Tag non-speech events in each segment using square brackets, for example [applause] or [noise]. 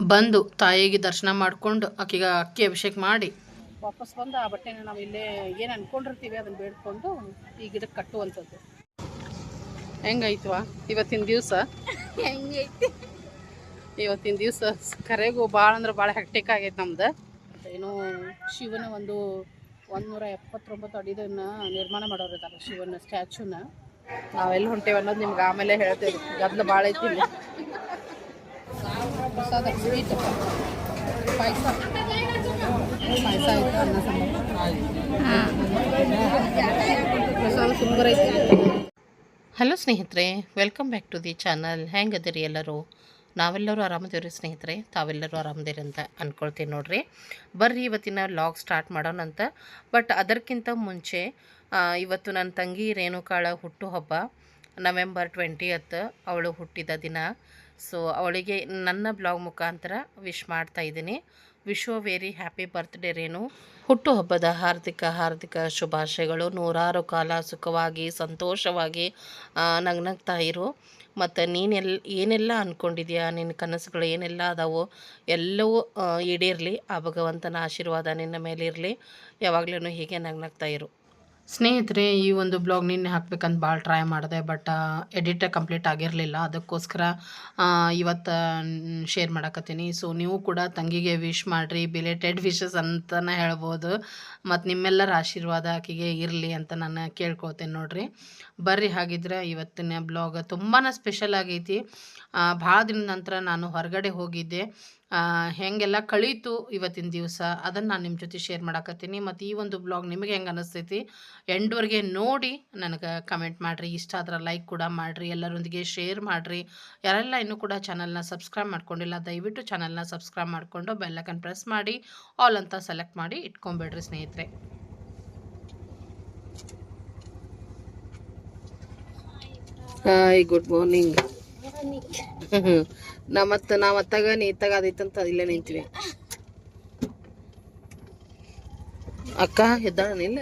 ಬಂದು ತಾಯಿಗೆ ದರ್ಶನ ಮಾಡಿಕೊಂಡು ಆಕೆಗೆ ಅಕ್ಕಿ ಅಭಿಷೇಕ ಮಾಡಿ. ವಾಪಸ್ ಬಂದು ಆ ಬಟ್ಟೆನ ನಾವು ಇಲ್ಲೇ ಏನು ಅನ್ಕೊಂಡಿರ್ತೀವಿ ಅದನ್ನ ಬೇಡ್ಕೊಂಡು ಈ ಗಿಡಕ್ಕೆ ಕಟ್ಟುವಂಥದ್ದು. ಹೆಂಗೈತ್ವಾ? ಇವತ್ತಿನ ದಿವಸ? ಹೆಂಗೈತಿ? ಇವತ್ತಿನ ದಿವಸ ಕರೆಗೂ ಭಾಳ ಅಂದ್ರೆ ಭಾಳ ಹೆಕ್ಟಿಕ್ ಆಗೈತೆ ನಮ್ದು. ಏನೋ ಶಿವನ ಒಂದು ಒಂದೂರ ಎಪ್ಪತ್ತೊಂಬತ್ತು ಅಡಿದನ್ನ ನಿರ್ಮಾಣ ಮಾಡೋರು ಇದ್ದಾರೆ ಶಿವನ ಸ್ಟ್ಯಾಚ್ಯೂನ ನಾವೆಲ್ಲಿ ಹೊಂಟೇವೆ ಅನ್ನೋದು ನಿಮ್ಗೆ ಆಮೇಲೆ ಹೇಳ್ತೇವೆ. ಗದ್ದಲು ಭಾಳ ಐತಿ ಪ್ರಸಾದ ಸ್ವೀಟ್ ಪಾಯಸ. ಪಾಯಸ ಆಯ್ತು, ಅನ್ನ ಪ್ರಸಾದ ಸುಂದರ ಐತೆ. ಹಲೋ ಸ್ನೇಹಿತರೆ, welcome back to the channel. ಹೆಂಗದಿರಿ ಎಲ್ಲರೂ? ನಾವೆಲ್ಲರೂ ಆರಾಮದೇವ್ರಿ ಸ್ನೇಹಿತರೆ? ತಾವೆಲ್ಲರೂ ಆರಾಮದಿರಿ ಅಂತ ಅಂದ್ಕೊಳ್ತೀನಿ ನೋಡ್ರಿ. ಬರ್ರಿ, ಇವತ್ತಿನ ಲಾಗ್ ಸ್ಟಾರ್ಟ್ ಮಾಡೋಣಂತ ಬಟ್ ಅದಕ್ಕಿಂತ ಮುಂಚೆ ಇವತ್ತು ನನ್ನ ತಂಗಿ ರೇಣುಕಾಳ ಹುಟ್ಟುಹಬ್ಬ ನವೆಂಬರ್ ಟ್ವೆಂಟಿಯತ್ ಅವಳು ಹುಟ್ಟಿದ ದಿನ. ಸೊ ಅವಳಿಗೆ ನನ್ನ ಬ್ಲಾಗ್ ಮುಖಾಂತರ ವಿಶ್ ಮಾಡ್ತಾ ಇದ್ದೀನಿ. Wish very happy birthday Renu. ಹುಟ್ಟುಹಬ್ಬದ ಹಾರ್ದಿಕ ಹಾರ್ದಿಕ ಶುಭಾಶಯಗಳು. ನೂರಾರು ಕಾಲ ಸುಖವಾಗಿ, ಸಂತೋಷವಾಗಿ ನಗ್ನಗ್ತಾ ಇರು. ಮತ್ತು ನೀನೆಲ್ಲ ಏನೆಲ್ಲ ಅಂದ್ಕೊಂಡಿದ್ಯಾ ನಿನ್ನ ಕನಸುಗಳು ಏನೆಲ್ಲ ಅದಾವೋ? ಎಲ್ಲವೂ ಈಡೇರಲಿ. ಆ ಭಗವಂತನ ಆಶೀರ್ವಾದ ನಿನ್ನ ಮೇಲಿರಲಿ. ಯಾವಾಗಲೂ ಹೀಗೆ ನಗ್ನಗ್ತಾ ಇರು. ಸ್ನೇಹಿತರೆ, ಈ ಒಂದು ಬ್ಲಾಗ್ ನಿನ್ನೆ ಹಾಕ್ಬೇಕಂತ ಭಾಳ ಟ್ರೈ ಮಾಡಿದೆ ಬಟ್ ಎಡಿಟ್ ಕಂಪ್ಲೀಟ್ ಆಗಿರಲಿಲ್ಲ. ಅದಕ್ಕೋಸ್ಕರ ಇವತ್ತು ಶೇರ್ ಮಾಡಕತ್ತೀನಿ. ಸೊ ನೀವು ಕೂಡ ತಂಗಿಗೆ ವಿಶ್ ಮಾಡಿರಿ ಬಿಲೇಟೆಡ್ ವಿಶಸ್ ಅಂತಲೇ ಹೇಳ್ಬೋದು. ಮತ್ತು ನಿಮ್ಮೆಲ್ಲರ ಆಶೀರ್ವಾದ ಆಕೆಗೆ ಇರಲಿ ಅಂತ ನಾನು ಕೇಳ್ಕೊತೇನೆ ನೋಡ್ರಿ. ಬರ್ರಿ ಹಾಗಿದ್ರೆ ಇವತ್ತಿನ ಬ್ಲಾಗ್ ತುಂಬಾ ಸ್ಪೆಷಲ್ ಆಗೈತಿ. ಭಾಳ ದಿನದ ನಂತರ ನಾನು ಹೊರಗಡೆ ಹೋಗಿದ್ದೆ. ಹೆಂಗೆಲ್ಲ ಕಳೀತು ಇವತ್ತಿನ ದಿವಸ ಅದನ್ನು ನಾನು ನಿಮ್ಮ ಜೊತೆ ಶೇರ್ ಮಾಡಕತ್ತೀನಿ. ಮತ್ತು ಈ ಒಂದು ಬ್ಲಾಗ್ ನಿಮಗೆ ಹೆಂಗೆ ಅನಿಸ್ತೈತಿ ಎಂಡ್ವರೆಗೆ ನೋಡಿ ನನಗೆ ಕಮೆಂಟ್ ಮಾಡಿರಿ. ಇಷ್ಟ ಆದ್ರೆ ಲೈಕ್ ಕೂಡ ಮಾಡಿರಿ ಎಲ್ಲರೊಂದಿಗೆ ಶೇರ್ ಮಾಡಿರಿ. ಯಾರೆಲ್ಲ ಇನ್ನೂ ಕೂಡ ಚಾನಲ್ನ ಸಬ್ಸ್ಕ್ರೈಬ್ ಮಾಡ್ಕೊಂಡಿಲ್ಲ ದಯವಿಟ್ಟು ಚಾನಲ್ನ ಸಬ್ಸ್ಕ್ರೈಬ್ ಮಾಡಿಕೊಂಡು ಬೆಲ್ಲಕನ್ ಪ್ರೆಸ್ ಮಾಡಿ ಆಲ್ ಅಂತ ಸೆಲೆಕ್ಟ್ ಮಾಡಿ ಇಟ್ಕೊಂಬೇಡ್ರಿ ಸ್ನೇಹಿತರೆ. ಹಾಯ್ ಗುಡ್ ಮಾರ್ನಿಂಗ್ [laughs] ನಾ ಮತ್ತೆ ನಾವು ಅತ್ತಾಗ ನೀ ಇತ್ತಾಗ ಅದೈತಂತ ಇಲ್ಲ ನಿಂತೀವಿ. ಅಕ್ಕ ಎದ್ದಾಳನಿಲ್ಲ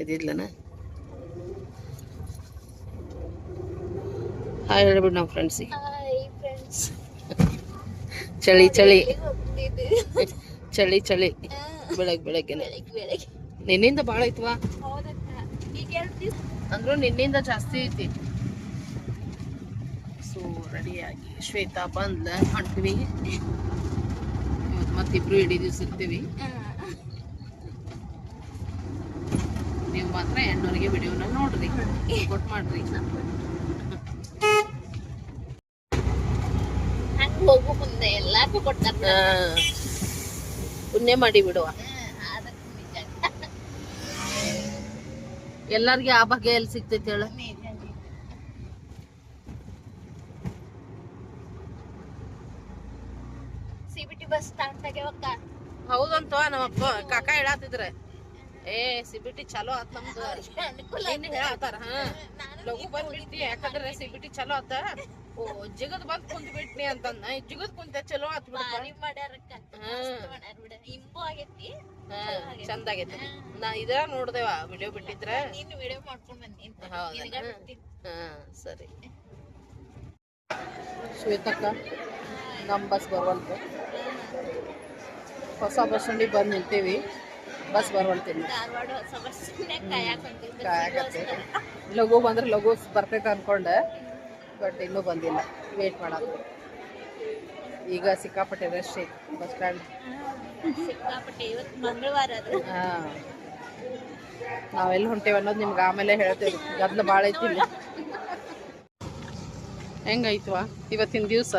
ಎದ್ದಿದ್ಲನ? ಹಾಯ್ ಹೇಳ್ಬಿಡು ನಾವು ಫ್ರೆಂಡ್ಸಿಗೆ ಚಳಿ ಚಳಿ. ಚಳಿ ಚಳಿ. ಬೆಳಗ್ಗೆ ಬೆಳಗ್ಗೆನೆ. ಬೆಳಗ್ಗೆ ಬೆಳಗ್ಗೆ. ನಿನ್ನಿಂದ ಭಾಳ ಐತ್ವಾ? ಅಂದ್ರೂ ನಿನ್ನಿಂದ ಜಾಸ್ತಿ ಐತಿ. ಸೊ ರೆಡಿಯಾಗಿ ಶ್ವೇತಾ ಬಂದ್ಲ ಹೊಂಟ್ವಿ ಇವತ್ತು ಮತ್ತಿಬ್ರು ಇಡೀ ದಿವ್ಸ ಇರ್ತೀವಿ ನೀವು ಮಾತ್ರ ಎಂಟವರೆಗೆ ವಿಡಿಯೋನ ನೋಡ್ರಿ. ಸಪೋರ್ಟ್ ಮಾಡ್ರಿ. ಹಂಗ ಹೋಗು ಮುಂದೆ. ಎಲ್ಲಾರ್ಗೂ ಕೊಡ್ತಾರೆ. ಪುಣ್ಯ ಮಾಡಿ ಬಿಡುವ. ಎಲ್ಲಾರ್ಗೆ ಆ ಬಗ್ಗೆ ಎಲ್ಲಿ ಸಿಗ್ತೈತಿ ಹೇಳ C B T bus start ಆಗ್ಯಾವಕ್ಕ ಹೌದಂತ ನಮ್ಮಪ್ಪ ಕಾಕ ಹೇಳತ್ತಿದ್ರ ಏ ಸಿಬಿಟಿ ಚಲೋ ಆತ್ ನಮ್ದು. ಏನ್ ಹೇಳತ್ತಾರ ಹಾ? ಲಘು ಬಂದ್ಬಿಟ್ಟಿ ಯಾಕಂದ್ರೆ ಸಿಬಿಟಿ ಚಲೋ ಆತ. ಓ ಜಿಗದ್ ಬಂದ್ ಕುಂತ್ ಬಿಟ್ನಿ ಅಂತಂದ ಜಿಗದ್ ಕುಂತ ಚಲೋ ಆತ್ ಚಂದ ಆಗೈತಿ. ಹಾ ಚಂದ ಆಗೈತೆ. ನಾ ಇದ ನೋಡ್ದೇವ ವಿಡಿಯೋ ಬಿಟ್ಟಿದ್ರ? ವಿಡಿಯೋ ಮಾಡ್ಕೊಂಡ್? ಹಾ ಸರಿ. ಶ್ವೇತಕ್ಕ. ನಮ್ಮ ಬಸ್ ಬರುವಂತ ಹೊಸ ಬಸ್ ಸ್ಟ್ಯಾಂಡಿಗೆ ಬಂದು ನಿಂತೀವಿ. ಬಸ್ ಬರುವಂತೀನಿ ಕಾಯಕತ್ತೆ ಲಘು ಬಂದ್ರೆ ಲಘು ಬರ್ತೈತೆ ಅನ್ಕೊಂಡೆ. ಬಟ್ ಇನ್ನೂ ಬಂದಿಲ್ಲ. ವೇಟ್ ಮಾಡೋದು. ಈಗ ಸಿಕ್ಕಾಪಟ್ಟೆ ರಶ್ ಐತಿ. ಬಸ್ ಸ್ಟ್ಯಾಂಡ್ ಹಾಂ ನಾವೆಲ್ಲಿ ಹೊಂಟೇವೆ ಅನ್ನೋದು ನಿಮ್ಗೆ ಆಮೇಲೆ ಹೇಳ್ತೇವೆ. ಗದ್ದಲು ಭಾಳ ಐತಿ ಹೆಂಗೈತ್ವಾ ಇವತ್ತಿನ ದಿವಸ?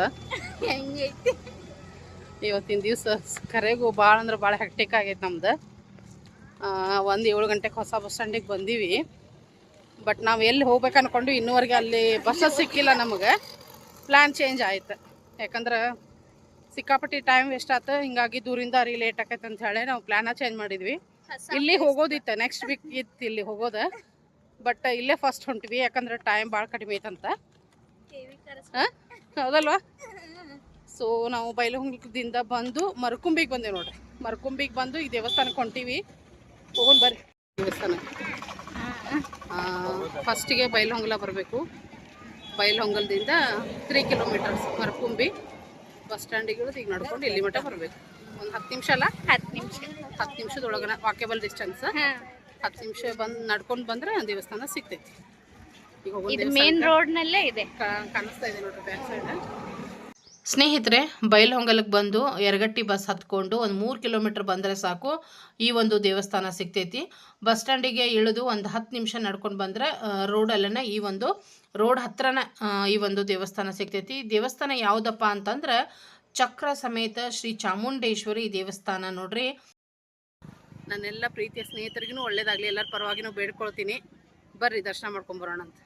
ಹೆಂಗೈತಿ? ಇವತ್ತಿನ ದಿವಸ ಕರೆಗೂ ಭಾಳ ಅಂದ್ರೆ ಭಾಳ ಹೆಕ್ಟಿಕ್ ಆಗೈತೆ ನಮ್ದು. ಒಂದು ಏಳು ಗಂಟೆಗೆ ಹೊಸ ಬಸ್ ಸ್ಟ್ಯಾಂಡಿಗೆ ಬಂದೀವಿ. ಬಟ್ ನಾವು ಎಲ್ಲಿ ಹೋಗ್ಬೇಕು ಅಂದ್ಕೊಂಡು ಇನ್ನೂವರೆಗೆ ಅಲ್ಲಿ ಬಸ್ಸಸ್ ಸಿಕ್ಕಿಲ್ಲ ನಮಗೆ. ಪ್ಲ್ಯಾನ್ ಚೇಂಜ್ ಆಯ್ತು. ಯಾಕಂದ್ರೆ ಸಿಕ್ಕಾಪಟ್ಟಿ ಟೈಮ್ ವೇಸ್ಟ್ ಆಯ್ತು ಹಿಂಗಾಗಿ ದೂರಿಂದ ಅರಿ ಲೇಟ್ ಆಕೈತೆ ಅಂತ ಹೇಳಿ ನಾವು ಪ್ಲ್ಯಾನ ಚೇಂಜ್ ಮಾಡಿದ್ವಿ. ಇಲ್ಲಿ ಹೋಗೋದಿತ್ತು ನೆಕ್ಸ್ಟ್ ವೀಕ್ ಇತ್ತು ಇಲ್ಲಿ ಹೋಗೋದು. ಬಟ್ ಇಲ್ಲೇ ಫಸ್ಟ್ ಹೊಂಟ್ವಿ ಯಾಕಂದ್ರೆ ಟೈಮ್ ಭಾಳ ಕಡಿಮೆ ಐತಂತ ಹಾಂ? ಹೌದಲ್ವಾ? ಸೊ ನಾವು ಬೈಲಹೊಂಗಲದಿಂದ ಬಂದು ಮರಕುಂಬಿಗೆ ಬಂದೇವೆ ನೋಡ್ರಿ. ಮರಕುಂಬಿಗೆ ಬಂದು ಈ ದೇವಸ್ಥಾನಕ್ಕೆ ಹೊಂಟೀವಿ. ಹೋಗೋಣ ಬರ್ರಿ. ದೇವಸ್ಥಾನ. ಫಸ್ಟಿಗೆ ಬೈಲಹೊಂಗಲ ಬರಬೇಕು. ಬೈಲಹೊಂಗಲದಿಂದ ತ್ರೀ ಕಿಲೋಮೀಟರ್ಸ್ ಮರಕುಂಬಿ ಬಸ್ ಸ್ಟ್ಯಾಂಡಿಗೆ ಈಗ ನಡ್ಕೊಂಡು ಇಲ್ಲಿ ಮಟ್ಟ ಬರಬೇಕು. ಒಂದು ಹತ್ತು ನಿಮಿಷ ಅಲ್ಲ? ಹತ್ತು ನಿಮಿಷ. ಹತ್ತು ನಿಮಿಷದೊಳಗನ ವಾಕೇಬಲ್ ಡಿಸ್ಟೆನ್ಸ್ ಹತ್ತು ನಿಮಿಷ ಬಂದು ನಡ್ಕೊಂಡು ಬಂದ್ರೆ ದೇವಸ್ಥಾನ ಸಿಗ್ತೈತಿ. ಇದು ಮೇನ್ ರೋಡ್ ನಲ್ಲೇ ಇದೆ. ಕಾಣಿಸ್ತಾ ಇದೆ ನೋಡ್ರಿ ಬ್ಯಾಕ್ ಸೈಡ್ ಸ್ನೇಹಿತರೆ ಬೈಲಹೊಂಗಲಕ್ಕೆ ಬಂದು ಎರಗಟ್ಟಿ ಬಸ್ ಹತ್ಕೊಂಡು ಒಂದು ಮೂರು ಕಿಲೋಮೀಟ್ರ್ ಬಂದರೆ ಸಾಕು ಈ ಒಂದು ದೇವಸ್ಥಾನ ಸಿಗ್ತೈತಿ. ಬಸ್ ಸ್ಟ್ಯಾಂಡಿಗೆ ಇಳಿದು ಒಂದು ಹತ್ತು ನಿಮಿಷ ನಡ್ಕೊಂಡು ಬಂದರೆ ರೋಡಲ್ಲೇ ಈ ಒಂದು ರೋಡ್ ಹತ್ರನ ಈ ಒಂದು ದೇವಸ್ಥಾನ ಸಿಗ್ತೈತಿ. ದೇವಸ್ಥಾನ ಯಾವುದಪ್ಪ ಅಂತಂದ್ರೆ ಚಕ್ರ ಸಮೇತ ಶ್ರೀ ಚಾಮುಂಡೇಶ್ವರಿ ದೇವಸ್ಥಾನ ನೋಡ್ರಿ. ನನ್ನೆಲ್ಲ ಪ್ರೀತಿಯ ಸ್ನೇಹಿತರಿಗೂ ಒಳ್ಳೇದಾಗಲಿ ಎಲ್ಲರ ನಾವು ಬೇಡ್ಕೊಳ್ತೀನಿ. ಬರ್ರಿ ದರ್ಶನ ಮಾಡ್ಕೊಂಬರೋಣ ಅಂತ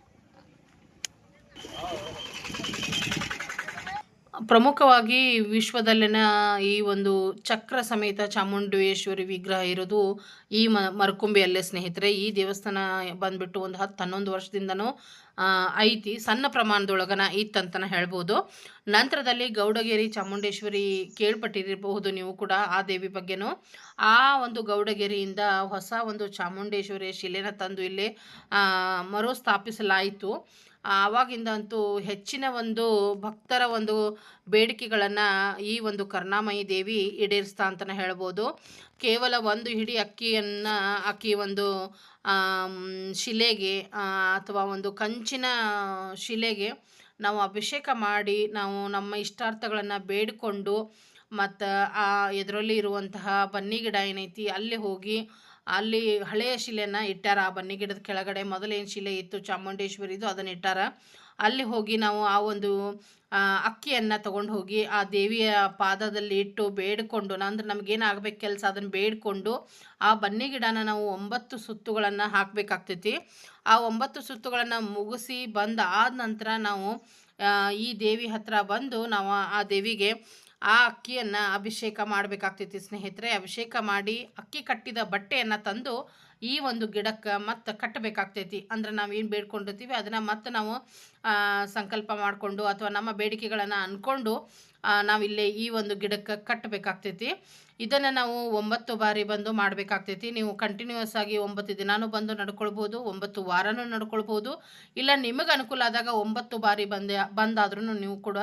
ಪ್ರಮುಖವಾಗಿ ವಿಶ್ವದಲ್ಲಿನ ಈ ಒಂದು ಚಕ್ರ ಸಮೇತ ಚಾಮುಂಡೇಶ್ವರಿ ವಿಗ್ರಹ ಇರೋದು ಈ ಮ ಮರಕುಂಬಿಯಲ್ಲೇ ಸ್ನೇಹಿತರೆ. ಈ ದೇವಸ್ಥಾನ ಬಂದ್ಬಿಟ್ಟು ಒಂದು ಹತ್ತು ಹನ್ನೊಂದು ವರ್ಷದಿಂದನೂ ಐತಿ. ಸಣ್ಣ ಪ್ರಮಾಣದೊಳಗನ ಇತ್ತಂತನ ಹೇಳ್ಬೋದು. ನಂತರದಲ್ಲಿ ಗೌಡಗೇರಿ ಚಾಮುಂಡೇಶ್ವರಿ ಕೇಳ್ಪಟ್ಟಿರಬಹುದು ನೀವು ಕೂಡ ಆ ದೇವಿ ಬಗ್ಗೆನೂ. ಆ ಒಂದು ಗೌಡಗೇರಿಯಿಂದ ಹೊಸ ಒಂದು ಚಾಮುಂಡೇಶ್ವರಿ ಶಿಲೆನ ತಂದು ಇಲ್ಲಿ ಮರು ಮರುಸ್ಥಾಪಿಸಲಾಯಿತು. ಆವಾಗಿಂದ ಅಂತೂ ಹೆಚ್ಚಿನ ಒಂದು ಭಕ್ತರ ಒಂದು ಬೇಡಿಕೆಗಳನ್ನು ಈ ಒಂದು ಕರ್ಣಾಮಯಿ ದೇವಿ ಈಡೇರಿಸ್ತಾ ಅಂತಲೇ ಹೇಳ್ಬೋದು. ಕೇವಲ ಒಂದು ಹಿಡಿ ಅಕ್ಕಿಯನ್ನು, ಅಕ್ಕಿ ಒಂದು ಶಿಲೆಗೆ ಅಥವಾ ಒಂದು ಕಂಚಿನ ಶಿಲೆಗೆ ನಾವು ಅಭಿಷೇಕ ಮಾಡಿ, ನಾವು ನಮ್ಮ ಇಷ್ಟಾರ್ಥಗಳನ್ನು ಬೇಡಿಕೊಂಡು ಮತ್ತು ಆ ಎದುರಲ್ಲಿ ಇರುವಂತಹ ಬನ್ನಿ ಗಿಡ ಏನೈತಿ, ಅಲ್ಲಿ ಹೋಗಿ ಅಲ್ಲಿ ಹಳೆಯ ಶಿಲೆನ ಇಟ್ಟಾರ. ಆ ಬನ್ನಿ ಗಿಡದ ಕೆಳಗಡೆ ಮೊದಲೇನು ಶಿಲೆ ಇತ್ತು ಚಾಮುಂಡೇಶ್ವರಿದು ಅದನ್ನು ಇಟ್ಟಾರ. ಅಲ್ಲಿ ಹೋಗಿ ನಾವು ಆ ಒಂದು ಅಕ್ಕಿಯನ್ನು ತಗೊಂಡು ಹೋಗಿ ಆ ದೇವಿಯ ಪಾದದಲ್ಲಿ ಇಟ್ಟು ಬೇಡಿಕೊಂಡು, ಅಂದ್ರೆ ನಮಗೇನು ಆಗ್ಬೇಕು ಕೆಲಸ ಅದನ್ನು ಬೇಡಿಕೊಂಡು, ಆ ಬನ್ನಿ ಗಿಡನ ನಾವು ಒಂಬತ್ತು ಸುತ್ತುಗಳನ್ನು ಹಾಕಬೇಕಾಗ್ತೈತಿ. ಆ ಒಂಬತ್ತು ಸುತ್ತುಗಳನ್ನು ಮುಗಿಸಿ ಬಂದ ಆದ ನಂತರ ನಾವು ಈ ದೇವಿ ಹತ್ರ ಬಂದು ನಾವು ಆ ದೇವಿಗೆ ಆ ಅಕ್ಕಿಯನ್ನು ಅಭಿಷೇಕ ಮಾಡಬೇಕಾಗ್ತೈತಿ ಸ್ನೇಹಿತರೆ, ಅಭಿಷೇಕ ಮಾಡಿ ಅಕ್ಕಿ ಕಟ್ಟಿದ ಬಟ್ಟೆಯನ್ನು ತಂದು ಈ ಒಂದು ಗಿಡಕ್ಕೆ ಮತ್ತೆ ಕಟ್ಟಬೇಕಾಗ್ತೈತಿ. ಅಂದ್ರೆ ನಾವು ಏನು ಬೇಡ್ಕೊಂಡಿರ್ತೀವಿ, ಅದನ್ನು ಮತ್ತೆ ನಾವು ಸಂಕಲ್ಪ ಮಾಡಿಕೊಂಡು ಅಥವಾ ನಮ್ಮ ಬೇಡಿಕೆಗಳನ್ನು ಅಂದ್ಕೊಂಡು ನಾವಿಲ್ಲೇ ಈ ಒಂದು ಗಿಡಕ್ಕೆ ಕಟ್ಟಬೇಕಾಗ್ತೈತಿ. ಇದನ್ನು ನಾವು ಒಂಬತ್ತು ಬಾರಿ ಬಂದು ಮಾಡಬೇಕಾಗ್ತೈತಿ. ನೀವು ಕಂಟಿನ್ಯೂಸ್ ಆಗಿ ಒಂಬತ್ತು ದಿನಾನೂ ಬಂದು ನಡ್ಕೊಳ್ಬೋದು, ಒಂಬತ್ತು ವಾರನೂ ನಡ್ಕೊಳ್ಬೋದು. ಇಲ್ಲ, ನಿಮಗೆ ಅನುಕೂಲ ಆದಾಗ ಒಂಬತ್ತು ಬಾರಿ ಬಂದೆ ಬಂದಾದ್ರೂ ನೀವು ಕೂಡ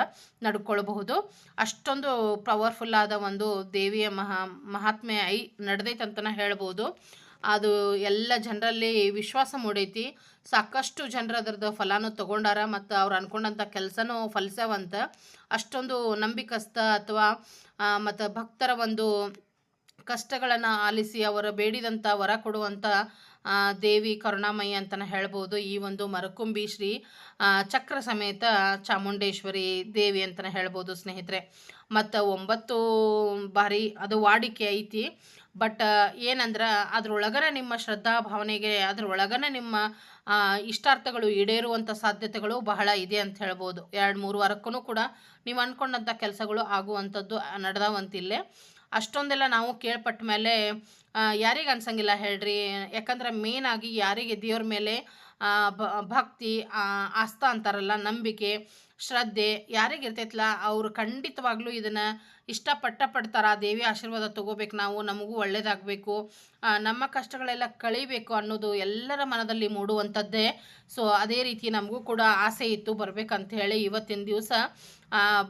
ನಡ್ಕೊಳ್ಬಹುದು. ಅಷ್ಟೊಂದು ಪವರ್ಫುಲ್ ಆದ ಒಂದು ದೇವಿಯ ಮಹಾ ಮಹಾತ್ಮೆ ಐ ನಡೆದೈತೆ ಹೇಳ್ಬೋದು. ಅದು ಎಲ್ಲ ಜನರಲ್ಲಿ ವಿಶ್ವಾಸ ಮೂಡೈತಿ. ಸಾಕಷ್ಟು ಜನರು ಅದರದ್ದು ಫಲಾನು ತಗೊಂಡಾರ ಮತ್ತು ಅವ್ರು ಅನ್ಕೊಂಡಂಥ ಕೆಲಸನೂ ಫಲಿಸವಂತ ಅಷ್ಟೊಂದು ನಂಬಿಕಸ್ಥ ಅಥವಾ ಮತ್ತು ಭಕ್ತರ ಒಂದು ಕಷ್ಟಗಳನ್ನು ಆಲಿಸಿ ಅವರ ಬೇಡಿದಂಥ ವರ ಕೊಡುವಂಥ ದೇವಿ ಕರುಣಾಮಯಿ ಅಂತಲೇ ಹೇಳ್ಬೋದು. ಈ ಒಂದು ಮರಕುಂಬಿ ಶ್ರೀ ಚಕ್ರ ಸಮೇತ ಚಾಮುಂಡೇಶ್ವರಿ ದೇವಿ ಅಂತಲೇ ಹೇಳ್ಬೋದು ಸ್ನೇಹಿತರೆ. ಮತ್ತು ಒಂಬತ್ತು ಬಾರಿ ಅದು ವಾಡಿಕೆ ಐತಿ. ಬಟ್, ಏನಂದ್ರೆ ಅದ್ರೊಳಗನ ನಿಮ್ಮ ಶ್ರದ್ಧಾ ಭಾವನೆಗೆ, ಅದ್ರೊಳಗನ ನಿಮ್ಮ ಇಷ್ಟಾರ್ಥಗಳು ಈಡೇರುವಂಥ ಸಾಧ್ಯತೆಗಳು ಬಹಳ ಇದೆ ಅಂತ ಹೇಳ್ಬೋದು. ಎರಡು ಮೂರು ವಾರಕ್ಕೂ ಕೂಡ ನೀವು ಅಂದ್ಕೊಂಡಂಥ ಕೆಲಸಗಳು ಆಗುವಂಥದ್ದು ನಡೆದವಂತಿಲ್ಲೇ. ಅಷ್ಟೊಂದೆಲ್ಲ ನಾವು ಕೇಳ್ಪಟ್ಟ ಮೇಲೆ ಯಾರಿಗೆ ಅನ್ಸಂಗಿಲ್ಲ ಹೇಳ್ರಿ. ಯಾಕಂದ್ರೆ ಮೇನ್ ಆಗಿ ಯಾರಿಗೆ ದೇವ್ರ ಮೇಲೆ ಭಕ್ತಿ ಆ, ಆಸ್ಥಾ ಅಂತಾರಲ್ಲ ನಂಬಿಕೆ ಶ್ರದ್ಧೆ ಯಾರಿಗೆ ಇರ್ತೈತಲ್ಲ ಅವರು ಖಂಡಿತವಾಗ್ಲೂ ಇದನ್ನು ಇಷ್ಟಪಟ್ಟ ಪಡ್ತಾರ. ದೇವಿ ಆಶೀರ್ವಾದ ತಗೋಬೇಕು ನಾವು ನಮಗೂ ಒಳ್ಳೇದಾಗಬೇಕು. ನಮ್ಮ ಕಷ್ಟಗಳೆಲ್ಲ ಕಳಿಬೇಕು ಅನ್ನೋದು ಎಲ್ಲರ ಮನದಲ್ಲಿ ಮೂಡುವಂಥದ್ದೇ. ಸೊ ಅದೇ ರೀತಿ ನಮಗೂ ಕೂಡ ಆಸೆ ಇತ್ತು ಬರಬೇಕಂತ ಹೇಳಿ ಇವತ್ತಿನ ದಿವಸ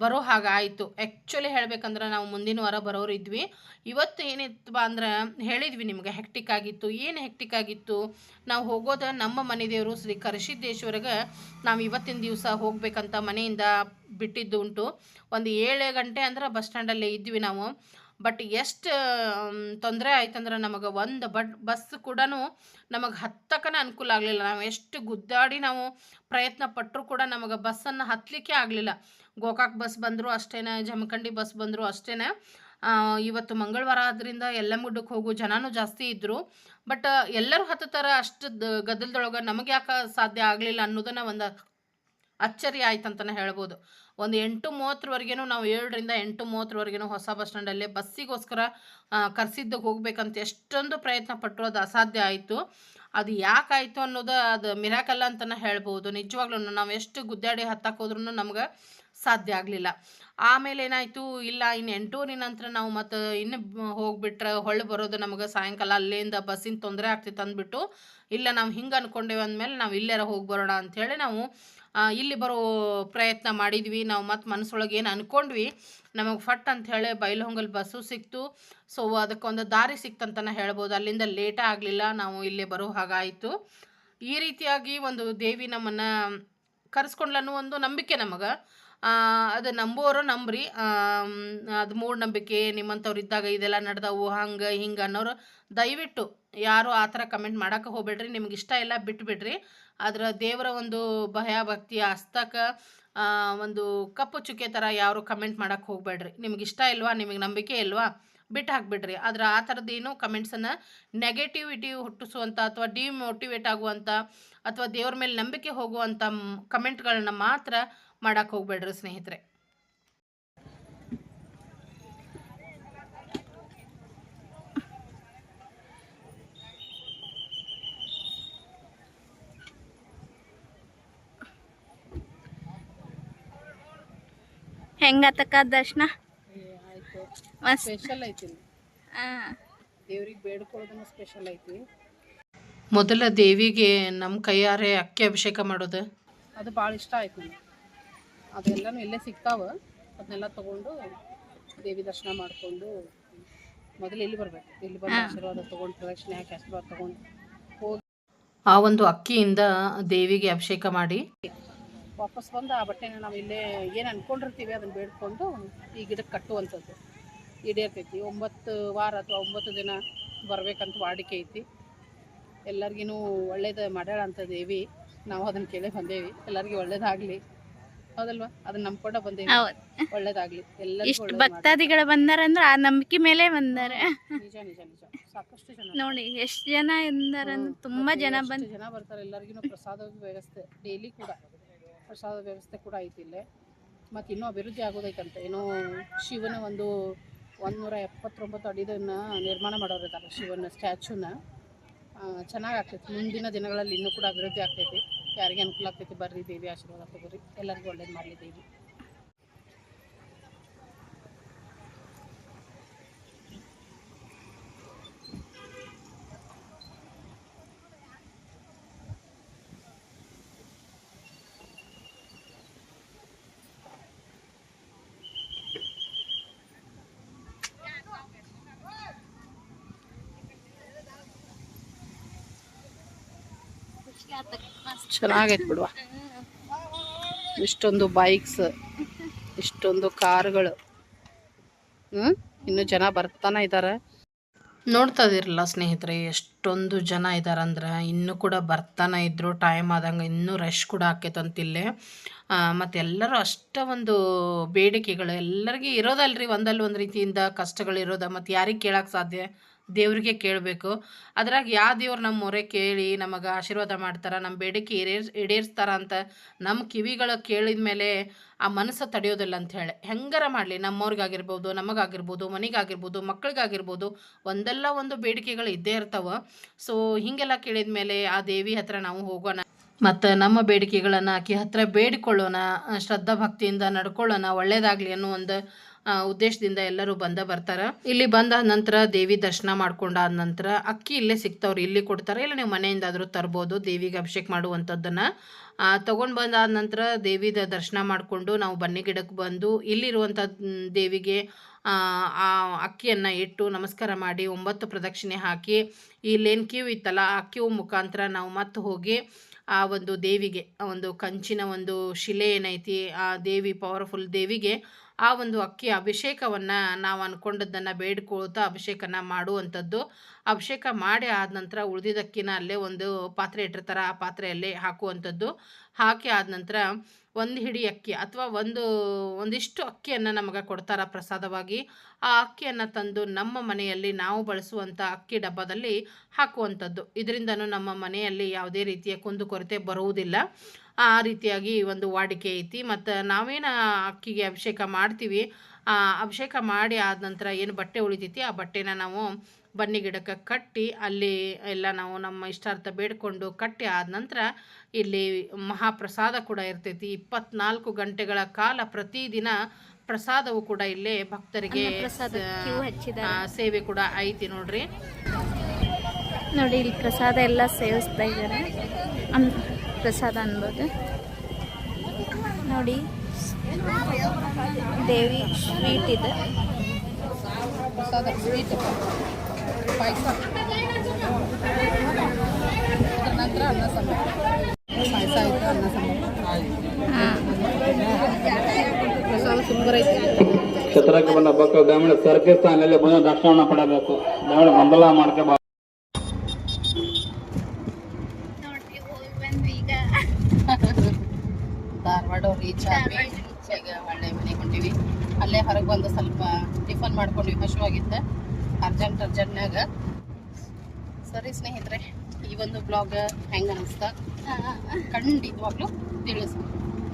ಬರೋ ಹಾಗಾಯಿತು ಆ್ಯಕ್ಚುಲಿ ಹೇಳಬೇಕಂದ್ರೆ ನಾವು ಮುಂದಿನ ವಾರ ಬರೋರು ಇದ್ವಿ. ಇವತ್ತು ಏನಿತ್ತು ಅಂದ್ರೆ ಹೇಳಿದ್ವಿ ನಿಮಗೆ ಹೆಕ್ಟಿಕ್ ಆಗಿತ್ತು. ಏನು ಹೆಕ್ಟಿಕ್ ಆಗಿತ್ತು? ನಾವು ಹೋಗೋದು ನಮ್ಮ ಮನೆ ದೇವರು ಶ್ರೀ ಕರಸಿದ್ದೇಶ್ವರಗೆ ನಾವು ಇವತ್ತಿನ ದಿವಸ ಹೋಗಬೇಕಂತ ಮನೆಯಿಂದ ಬಿಟ್ಟಿದ್ದು ಉಂಟು ಒಂದು ಏಳು ಗಂಟೆ ಅಂದ್ರೆ ಬಸ್ ಸ್ಟ್ಯಾಂಡಲ್ಲೇ ಇದ್ವಿ ನಾವು. ಬಟ್ ಎಷ್ಟು ತೊಂದರೆ ಆಯ್ತಂದ್ರೆ ನಮಗೆ ಒಂದು ಬಟ್ ಬಸ್ ಕೂಡ ನಮಗೆ ಹತ್ತಕ್ಕನ ಅನುಕೂಲ ಆಗಲಿಲ್ಲ. ನಾವು ಎಷ್ಟು ಗುದ್ದಾಡಿ ನಾವು ಪ್ರಯತ್ನ ಪಟ್ಟರು ಕೂಡ ನಮಗೆ ಬಸ್ಸನ್ನು ಹತ್ತಲಿಕ್ಕೆ ಆಗಲಿಲ್ಲ. ಗೋಕಾಕ್ ಬಸ್ ಬಂದರೂ ಅಷ್ಟೇನೆ, ಜಮಖಂಡಿ ಬಸ್ ಬಂದರೂ ಅಷ್ಟೇನೆ. ಇವತ್ತು ಮಂಗಳವಾರ ಆದ್ರಿಂದ ಮುಡ್ಡಕ್ಕೆ ಹೋಗೋ ಜನನೂ ಜಾಸ್ತಿ ಇದ್ದರು ಬಟ್ ಎಲ್ಲರೂ ಹತ್ತುತ್ತಾರ ಅಷ್ಟು ಗದ್ದಲದೊಳಗೆ ನಮಗೆ ಯಾಕೆ ಸಾಧ್ಯ ಆಗಲಿಲ್ಲ ಅನ್ನೋದನ್ನ ಒಂದು ಅಚ್ಚರಿ ಆಯ್ತು ಅಂತಲೇ ಹೇಳ್ಬೋದು. ಒಂದು ಎಂಟು ಮೂವತ್ತರವರೆಗೇನು ನಾವು ಏಳರಿಂದ ಎಂಟು ಮೂವತ್ತರವರೆಗೇನು ಹೊಸ ಬಸ್ ಸ್ಟ್ಯಾಂಡಲ್ಲಿ ಬಸ್ಸಿಗೋಸ್ಕರ ಕರೆಸಿದ್ದಕ್ಕೆ ಹೋಗ್ಬೇಕಂತ ಎಷ್ಟೊಂದು ಪ್ರಯತ್ನ ಪಟ್ಟರು ಅದು ಅಸಾಧ್ಯ ಆಯಿತು. ಅದು ಯಾಕಾಯಿತು ಅನ್ನೋದು ಅದು ಮಿರಾಕಲ್ಲ ಅಂತಲೇ ಹೇಳ್ಬೋದು. ನಿಜವಾಗ್ಲೂ ನಾವು ಎಷ್ಟು ಗುದ್ದಾಡಿ ಹತ್ತಕ್ಕೆ ಹೋದ್ರೂ ನಮ್ಗೆ ಸಾಧ್ಯ ಆಗಲಿಲ್ಲ. ಆಮೇಲೆ ಏನಾಯಿತು, ಇಲ್ಲ ಇನ್ನು ಎಂಟೂರಿನ ನಂತರ ನಾವು ಮತ್ತು ಇನ್ನು ಹೋಗಿಬಿಟ್ರೆ ಹೊಳ್ಳಿ ಬರೋದು ನಮಗೆ ಸಾಯಂಕಾಲ, ಅಲ್ಲಿಂದ ಬಸ್ಸಿನ ತೊಂದರೆ ಆಗ್ತಿತ್ತು ಅಂದ್ಬಿಟ್ಟು ಇಲ್ಲ, ನಾವು ಹಿಂಗೆ ಅಂದ್ಕೊಂಡೇವೆ ಅಂದಮೇಲೆ ನಾವು ಇಲ್ಲೇರ ಹೋಗಿ ಬರೋಣ ಅಂಥೇಳಿ ನಾವು ಇಲ್ಲಿ ಬರೋ ಪ್ರಯತ್ನ ಮಾಡಿದ್ವಿ. ನಾವು ಮತ್ತು ಮನಸ್ಸೊಳಗೆ ಏನು ಅಂದ್ಕೊಂಡ್ವಿ ನಮಗೆ ಫಟ್ ಅಂತ ಹೇಳಿ ಬೈಲಹೊಂಗಲ್ ಬಸ್ಸು ಸಿಕ್ತು. ಸೊ ಅದಕ್ಕೊಂದು ದಾರಿ ಸಿಕ್ತಂತನ ಹೇಳ್ಬೋದು. ಅಲ್ಲಿಂದ ಲೇಟ ಆಗಲಿಲ್ಲ, ನಾವು ಇಲ್ಲೇ ಬರೋ ಹಾಗಾಯಿತು. ಈ ರೀತಿಯಾಗಿ ಒಂದು ದೇವಿ ನಮ್ಮನ್ನು ಕರೆಸ್ಕೊಂಡ್ಲನ್ನೋ ಒಂದು ನಂಬಿಕೆ ನಮಗೆ. ಅದು ನಂಬೋರು. ನಂಬ್ರಿ ಅದು ಮೂಢನಂಬಿಕೆ, ನಿಮ್ಮಂಥವ್ರು ಇದ್ದಾಗ ಇದೆಲ್ಲ ನಡೆದವು, ಹಂಗೆ, ಹಿಂಗೆ ಅನ್ನೋರು ದಯವಿಟ್ಟು ಯಾರು ಆ ಥರ ಕಮೆಂಟ್ ಮಾಡೋಕೆ ಹೋಗ್ಬೇಡ್ರಿ. ನಿಮ್ಗೆ ಇಷ್ಟ ಇಲ್ಲ ಬಿಟ್ಬಿಡ್ರಿ. ಆದ್ರೆ ದೇವರ ಒಂದು ಭಯ, ಭಕ್ತಿ ಹಸ್ತಕ್ಕೆ ಒಂದು ಕಪ್ಪು ಚುಕ್ಕೆ ಥರ ಯಾರು ಕಮೆಂಟ್ ಮಾಡೋಕೆ ಹೋಗ್ಬೇಡ್ರಿ. ನಿಮ್ಗೆ ಇಷ್ಟ ಇಲ್ವಾ, ನಿಮಗೆ ನಂಬಿಕೆ ಇಲ್ವಾ ಬಿಟ್ಟು ಹಾಕ್ಬಿಡ್ರಿ. ಆದ್ರೆ ಆ ಥರದ್ದೇನು ಕಮೆಂಟ್ಸನ್ನು ನೆಗೆಟಿವಿಟಿ ಹುಟ್ಟಿಸುವಂಥ ಅಥವಾ ಡಿಮೋಟಿವೇಟ್ ಆಗುವಂಥ ಅಥವಾ ದೇವ್ರ ಮೇಲೆ ನಂಬಿಕೆ ಹೋಗುವಂಥ ಕಮೆಂಟ್ಗಳನ್ನ ಮಾತ್ರ ಮಾಡಕ್ಕೆ ಹೋಗ್ಬೇಡ್ರಿ ಸ್ನೇಹಿತರೆ. ಹೆಂಗತಕ್ಕ ದರ್ಶನ? ಸ್ಪೆಷಲ್ ಐತಿ ದೇವ್ರಿಗೆ ಬೇಡ್ಕೊಳ್ಳೋದನ್ನು ಸ್ಪೆಷಲ್ ಐತಿ. ಮೊದಲ ದೇವಿಗೆ ನಮ್ಮ ಕೈಯಾರೆ ಅಕ್ಕಿ ಅಭಿಷೇಕ ಮಾಡೋದು. ಅದು ಭಾಳ ಇಷ್ಟ ಆಯ್ತು ಅದೆಲ್ಲನೂ ಇಲ್ಲೇ ಸಿಗ್ತಾವೆ. ಅದನ್ನೆಲ್ಲ ತೊಗೊಂಡು ದೇವಿ ದರ್ಶನ ಮಾಡಿಕೊಂಡು ಮೊದಲು ಇಲ್ಲಿ ಬರಬೇಕು. ಇಲ್ಲಿ ಬಂದು ಆಶೀರ್ವಾದ ತೊಗೊಂಡು ಪ್ರದಕ್ಷಿಣೆ ಹಾಕಿ ಆಶೀರ್ವಾದ ತೊಗೊಂಡು ಹೋಗಿ ಆ ಒಂದು ಅಕ್ಕಿಯಿಂದ ದೇವಿಗೆ ಅಭಿಷೇಕ ಮಾಡಿ. ವಾಪಸ್ ಬಂದು ಆ ಬಟ್ಟೆನ ನಾವು ಇಲ್ಲೇ ಏನು ಅಂದ್ಕೊಂಡಿರ್ತೀವಿ ಅದನ್ನು ಬೇಡ್ಕೊಂಡು ಈ ಗಿಡಕ್ಕೆ ಕಟ್ಟುವಂಥದ್ದು. ಈಡೇರ್ತೈತಿ. ಒಂಬತ್ತು ವಾರ ಅಥವಾ ಒಂಬತ್ತು ದಿನ ಬರಬೇಕಂತ ವಾಡಿಕೆ ಐತಿ. ಎಲ್ಲರಿಗೂ ಒಳ್ಳೇದು ಮಾಡ್ಯಾಳಂಥ ಅಂತ ದೇವಿ. ನಾವು ಅದನ್ನು ಕೇಳೇ ಬಂದೇವಿ. ಎಲ್ಲರಿಗೂ ಒಳ್ಳೇದಾಗಲಿ. ಹೌದಲ್ವಾ? ಅದನ್ನ ನಂಬ್ಕೊಂಡ ಬಂದೇವಿ ಹೌದ್. ಒಳ್ಳೇದಾಗ್ಲಿ. ಎಲ್ಲ ಇಷ್ಟು. ಭಕ್ತಾದಿಗಳು ಬಂದಾರಂದ್ರ ಆ ನಂಬಿಕೆ ಮೇಲೆ ಬಂದಾರ. ನಿಜ ನಿಜ ನಿಜ. ಸಾಕಷ್ಟು ಜನ. ನೋಡಿ ಎಷ್ಟ್ ಜನ ಎಂದಾರಂದ್ರ ತುಂಬಾ ಜನ ಬಂದ್ ಜನ ಬರ್ತಾರೆ. ಎಲ್ಲರಿಗೂ ಪ್ರಸಾದ ವ್ಯವಸ್ಥೆ ಡೈಲಿ ಕೂಡ. ಪ್ರಸಾದ ವ್ಯವಸ್ಥೆ ಕೂಡ ಐತಿ ಇಲ್ಲೇ. ಮತ್ತು ಇನ್ನೂ ಅಭಿವೃದ್ಧಿ ಆಗೋದೈತಂತ. ಏನೋ ಶಿವನ ಒಂದು ಒಂದೂರ ಎಪ್ಪತ್ತೊಂಬತ್ತು ಅಡಿದನ್ನ ನಿರ್ಮಾಣ ಮಾಡೋರಿದ್ದಾರೆ ಶಿವನ ಸ್ಟ್ಯಾಚ್ಯೂನ ಚೆನ್ನಾಗಿ ಆಗ್ತೈತಿ. ಮುಂದಿನ ದಿನಗಳಲ್ಲಿ ಇನ್ನೂ ಕೂಡ ಅಭಿವೃದ್ಧಿ ಆಗ್ತೈತಿ. ಯಾರಿಗೆ ಅನುಕೂಲ ಆಗ್ತೈತಿ ಬರ್ರಿ ದೇವಿ ಆಶೀರ್ವಾದ ತಗೋರಿ. ಎಲ್ಲರಿಗೂ ಒಳ್ಳೇದು ಮಾಡಲಿ ದೇವಿ. ಚೆನ್ನಾಗೈತೆ ಬಿಡುವ. ಇಷ್ಟೊಂದು ಬೈಕ್ಸ್ ಇಷ್ಟೊಂದು ಕಾರ್ಗಳು. ಹ್ಞೂ ಇನ್ನೂ ಜನ ಬರ್ತಾನೆ ಇದ್ದಾರೆ ನೋಡ್ತಾ ಇದಿರಲ್ಲ ಸ್ನೇಹಿತರೆ, ಎಷ್ಟೊಂದು ಜನ ಇದ್ದಾರಂದ್ರೆ ಇನ್ನೂ ಕೂಡ ಬರ್ತಾನೆ ಇದ್ರು ಟೈಮ್ ಆದಂಗೆ ಇನ್ನೂ ರಶ್ ಕೂಡ ಆಕೈತಂತಿಲ್ಲೇ ಮತ್ತು ಎಲ್ಲರೂ ಅಷ್ಟ ಒಂದು ಬೇಡಿಕೆಗಳು. ಎಲ್ಲರಿಗೂ ಇರೋದಲ್ರಿ ಒಂದಲ್ಲ ಒಂದು ರೀತಿಯಿಂದ ಕಷ್ಟಗಳು ಇರೋದ. ಮತ್ತು ಯಾರಿಗೆ ಕೇಳೋಕ್ಕೆ ಸಾಧ್ಯ? ದೇವ್ರಿಗೆ ಕೇಳಬೇಕು. ಅದ್ರಾಗ ಯಾವ ದೇವ್ರು ನಮ್ಮ ಮೊರೆ ಕೇಳಿ, ನಮಗೆ ಆಶೀರ್ವಾದ ಮಾಡ್ತಾರೆ ನಮ್ಮ ಬೇಡಿಕೆ ಈಡೇರ್ಸ್, ಈಡೇರಿಸ್ತಾರ ಅಂತ ನಮ್ಮ ಕಿವಿಗಳು ಕೇಳಿದ ಮೇಲೆ ಆ ಮನಸ್ಸು ತಡೆಯೋದಿಲ್ಲ ಅಂತ ಹೇಳಿ. ಹೆಂಗಾರ ಮಾಡಲಿ? ನಮ್ಮವ್ರಿಗಾಗಿರ್ಬೋದು, ನಮಗಾಗಿರ್ಬೋದು, ಮನೆಗಾಗಿರ್ಬೋದು, ಮಕ್ಕಳಿಗಾಗಿರ್ಬೋದು, ಒಂದಲ್ಲ ಒಂದು ಬೇಡಿಕೆಗಳು ಇದ್ದೇ ಇರ್ತಾವೆ. ಸೊ ಹೀಗೆಲ್ಲ ಕೇಳಿದ ಮೇಲೆ ಆ ದೇವಿ ಹತ್ರ ನಾವು ಹೋಗೋಣ. ಮತ್ತು ನಮ್ಮ ಬೇಡಿಕೆಗಳನ್ನು ಆಕೆ ಹತ್ರ ಬೇಡಿಕೊಳ್ಳೋಣ ಶ್ರದ್ಧಾ ಭಕ್ತಿಯಿಂದ ನಡ್ಕೊಳ್ಳೋಣ ಒಳ್ಳೆಯದಾಗಲಿ ಅನ್ನೋ ಒಂದು ಉದ್ದೇಶದಿಂದ ಎಲ್ಲರೂ ಬಂದ ಬರ್ತಾರೆ. ಇಲ್ಲಿ ಬಂದ ನಂತರ ದೇವಿ ದರ್ಶನ ಮಾಡ್ಕೊಂಡಾದ ನಂತರ ಅಕ್ಕಿ ಇಲ್ಲೇ ಸಿಗ್ತಾವ್ರಿ, ಇಲ್ಲಿ ಕೊಡ್ತಾರೆ, ಇಲ್ಲ ನೀವು ಮನೆಯಿಂದಾದರೂ ತರ್ಬೋದು, ದೇವಿಗೆ ಅಭಿಷೇಕ ಮಾಡುವಂಥದ್ದನ್ನು. ತೊಗೊಂಡು ಬಂದಾದ ನಂತರ ದೇವಿದ ದರ್ಶನ ಮಾಡಿಕೊಂಡು ನಾವು ಬನ್ನಿ ಗಿಡಕ್ಕೆ ಬಂದು, ಇಲ್ಲಿರುವಂಥ ದೇವಿಗೆ, ಆ ಅಕ್ಕಿಯನ್ನು ಇಟ್ಟು ನಮಸ್ಕಾರ ಮಾಡಿ, ಒಂಬತ್ತು ಪ್ರದಕ್ಷಿಣೆ ಹಾಕಿ, ಇಲ್ಲೇನು ಕ್ಯೂ ಇತ್ತಲ್ಲ, ಆ ಕ್ಯೂ ಮುಖಾಂತರ ನಾವು ಮತ್ತೆ ಹೋಗಿ ಆ ಒಂದು ದೇವಿಗೆ ಒಂದು ಕಂಚಿನ ಒಂದು ಶಿಲೆ ಏನೈತಿ, ಆ ದೇವಿ ಪವರ್ಫುಲ್ ದೇವಿಗೆ ಆ ಒಂದು ಅಕ್ಕಿ ಅಭಿಷೇಕವನ್ನು ನಾವು ಅಂದ್ಕೊಂಡದ್ದನ್ನು ಬೇಡ್ಕೊಳ್ತಾ ಅಭಿಷೇಕನ ಮಾಡುವಂಥದ್ದು. ಅಭಿಷೇಕ ಮಾಡಿ ಆದ ನಂತರ ಉಳಿದಿದ್ದ ಅಕ್ಕಿನ ಅಲ್ಲೇ ಒಂದು ಪಾತ್ರೆ ಇಟ್ಟಿರ್ತಾರೆ, ಆ ಪಾತ್ರೆಯಲ್ಲೇ ಹಾಕುವಂಥದ್ದು. ಹಾಕಿ ಆದ ನಂತರ ಒಂದು ಹಿಡಿ ಅಕ್ಕಿ ಅಥವಾ ಒಂದು, ಒಂದಿಷ್ಟು ಅಕ್ಕಿಯನ್ನು ನಮಗೆ ಕೊಡ್ತಾರೆ ಪ್ರಸಾದವಾಗಿ. ಆ ಅಕ್ಕಿಯನ್ನು ತಂದು ನಮ್ಮ ಮನೆಯಲ್ಲಿ ನಾವು ಬಳಸುವಂಥ ಅಕ್ಕಿ ಡಬ್ಬದಲ್ಲಿ ಹಾಕುವಂಥದ್ದು. ಇದರಿಂದನೂ ನಮ್ಮ ಮನೆಯಲ್ಲಿ ಯಾವುದೇ ರೀತಿಯ ಕುಂದುಕೊರತೆ ಬರುವುದಿಲ್ಲ. ಆ ರೀತಿಯಾಗಿ ಒಂದು ವಾಡಿಕೆ ಐತಿ. ಮತ್ತು ನಾವೇನು ಅಕ್ಕಿಗೆ ಅಭಿಷೇಕ ಮಾಡ್ತೀವಿ ಅಭಿಷೇಕ ಮಾಡಿ ಆದ ನಂತರ ಏನು ಬಟ್ಟೆ ಉಳಿತೈತಿ, ಆ ಬಟ್ಟೆನ ನಾವು ಬನ್ನಿ ಗಿಡಕ್ಕೆ ಕಟ್ಟಿ ಅಲ್ಲಿ ಎಲ್ಲ ನಾವು ನಮ್ಮ ಇಷ್ಟಾರ್ಥ ಬೇಡ್ಕೊಂಡು ಕಟ್ಟಿ ಆದ ನಂತರ ಇಲ್ಲಿ ಮಹಾಪ್ರಸಾದ ಕೂಡ ಇರ್ತೈತಿ. ಇಪ್ಪತ್ನಾಲ್ಕು ಗಂಟೆಗಳ ಕಾಲ ಪ್ರತಿದಿನ ಪ್ರಸಾದವು ಕೂಡ ಇಲ್ಲಿ ಭಕ್ತರಿಗೆ ಸೇವೆ ಕೂಡ ಐತಿ ನೋಡ್ರಿ. ನೋಡಿ ಇಲ್ಲಿ ಪ್ರಸಾದ ಎಲ್ಲ ಸೇವಿಸ್ತಾ ಇದ್ದಾರೆ. ಅನ್ ಪ್ರಸಾದ ಅನ್ಬೋದು. ನೋಡಿ ದೇವಿ ಸ್ವೀಟ್ ಇದೆ. ಪ್ರಸಾದ ಸ್ವೀಟ್ ಪಾಯಸ ನಂತರ ಅನ್ನ ಸಾಂಬಾರು ಸುಂದರ ಐತೆ ಬಂದ ಭಕ್ತರು ಗ್ರಾಮೀಣ ಸರ್ಕಲ್ ಸ್ಥಾನದಲ್ಲಿ ಬಂದು ದರ್ಶನವನ್ನು ಪಡೆಯಬೇಕು. ಗ್ರಾಮೀಣ ಗೊಂದಲ ಮಾಡ್ಕೋಬಾರ್ದು. ಧಾರವಾಡ ರೀಚ್ ಆದ್ವಿ ಒಳ್ಳೆ ಮನೆಗೆ ಹೊಂಟಿವಿ ಅಲ್ಲೇ ಹೊರಗೆ ಬಂದು ಸ್ವಲ್ಪ ಟಿಫನ್ ಮಾಡ್ಕೊಂಡ್ವಿ ಹಸುವಾಗಿತ್ತು ಅರ್ಜೆಂಟ್ ಅರ್ಜೆಂಟ್ನಾಗ ಸರಿ ಸ್ನೇಹಿತರೆ ಈ ಒಂದು ಬ್ಲಾಗ್ ಹೆಂಗೆ ಅನಿಸ್ತ? ಖಂಡಿತವಾಗ್ಲೂ ತಿಳಿಸು.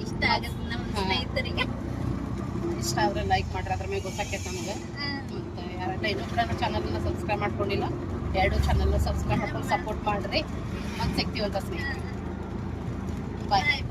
ಇಷ್ಟ ಆಗುತ್ತೆ ನಮ್ಮ ಸ್ನೇಹಿತರಿಗೆ. ಇಷ್ಟ ಆದರೆ ಲೈಕ್ ಮಾಡ್ರಿ ಅದ್ರ ಮೇಲೆ ಗೊತ್ತಾಕೈತೆ ನಮ್ಗೆ. ಮತ್ತು ಯಾರಲ್ಲ ಇನ್ನೂ ಕೂಡ ಚಾನಲ್ನ ಸಬ್ಸ್ಕ್ರೈಬ್ ಮಾಡ್ಕೊಂಡಿಲ್ಲ ಎರಡು ಚಾನಲ್ನ ಸಬ್ಸ್ಕ್ರೈಬ್ ಮಾಡ್ಕೊಂಡು ಸಪೋರ್ಟ್ ಮಾಡಿರಿ. ಮತ್ತು ಸಿಗ್ತೀವಂತ ಸ್ನೇಹಿತರೆ. ಬಾಯ್